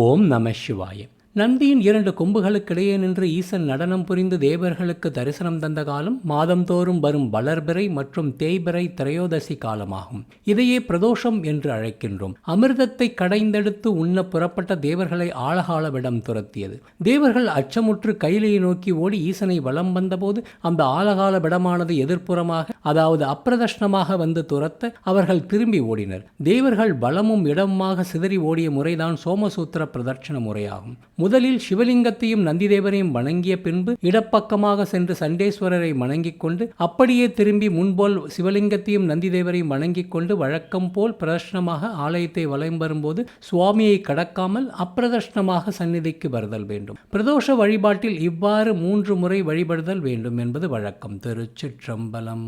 ஓம் நம சிவாய நந்தியின் இரண்டு கொம்புகளுக்கிடையே நின்று ஈசன் நடனம் புரிந்து தேவர்களுக்கு தரிசனம் தந்த காலம் மாதந்தோறும் வரும் வளர்பிறை மற்றும் தேய்பிறை திரையோதசி காலமாகும். இதையே பிரதோஷம் என்று அழைக்கின்றோம். அமிர்தத்தை கடைந்தெடுத்து உண்ண புறப்பட்ட தேவர்களை ஆழகாலவிடம் துரத்தியது. தேவர்கள் அச்சமுற்று கைலையை நோக்கி ஓடி ஈசனை வலம் வந்தபோது அந்த ஆழகால விடமானது எதிர்ப்புறமாக அதாவது அப்பிரதஷ்னமாக வந்து துரத்த அவர்கள் திரும்பி ஓடினர். தேவர்கள் பலமும் இடமுமாக சிதறி ஓடிய முறைதான் சோமசூத்திர பிரதட்சண முறையாகும். முதலில் சிவலிங்கத்தையும் நந்திதேவரையும் வணங்கிய பின்பு இடப்பக்கமாக சென்று சண்டேஸ்வரரை வணங்கிக் கொண்டு அப்படியே திரும்பி முன்போல் சிவலிங்கத்தையும் நந்திதேவரையும் வணங்கிக் கொண்டு வழக்கம் போல் பிரதர்ஷனமாக ஆலயத்தை வலம் வரும்போது சுவாமியை கடக்காமல் அப்பிரதர்ஷனமாக சந்நிதிக்கு வருதல் வேண்டும். பிரதோஷ வழிபாட்டில் இவ்வாறு மூன்று முறை வழிபடுதல் வேண்டும் என்பது வழக்கம். திருச்சிற்றம்பலம்.